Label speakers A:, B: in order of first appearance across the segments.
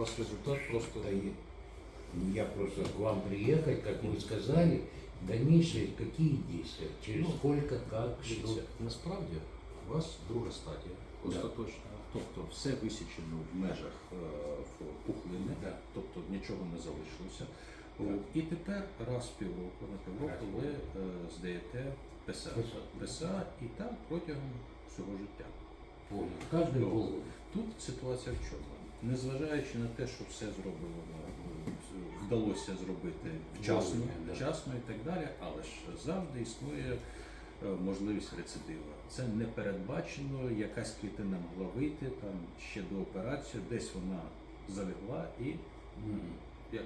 A: у вас результат просто
B: Да и- ну, я просто к вам приехать, как вы сказали, дальнейшие какие действия, через
A: Ну,
B: сколько, как, что.
A: Дивіться, насправді у вас друга стадія, остаточна. Тобто все висічено в межах е, в пухлини,
B: Да.
A: тобто нічого не залишилося. От, І тепер раз в півроку на півроку ви е, здаєте ПСА.
B: ПСА.
A: ПСА і так протягом всього життя.
B: Понял. Каждый
A: Ну,
B: голову.
A: Тут ситуація в чому? Незважаючи на те, що все зроблено, е, вдалося зробити вчасно, вчасно і так далі, але ж завжди існує е, можливість рецидиву. Це не передбачено, якась клітина могла вийти там ще до операції, десь вона залегла і як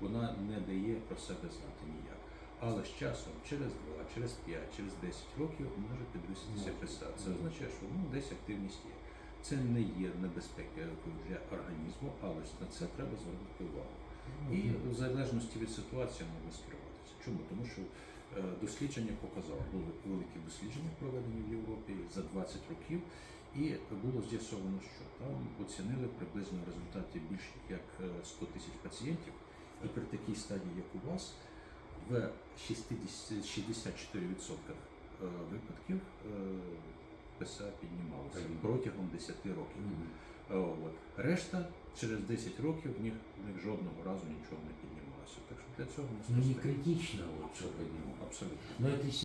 A: вона не дає про себе знати ніяк. Але з часом, через 2, через 5, через 10 років може підвиситися. ПСА. Це означає, що ну, десь активність є. Це не є небезпекою для організму, але ж на це треба звернути увагу. І в залежності від ситуації можна скеруватися. Чому? Тому що е, дослідження показало, були великі дослідження проведені в Європі за 20 років, і було з'ясовано, що там оцінили приблизно в результаті більше як е, 100 тисяч пацієнтів, і при такій стадії, як у вас, в 60, 64% е, випадків е, ПСА піднімалося
B: Піднімалося.
A: протягом 10 років.
B: М.
A: От. Решта через 10 років в них, в них жодного разу нічого не піднімалося. Так що для цього ми
B: Ну не критично, что поднимал.
A: Абсолютно.
B: Но это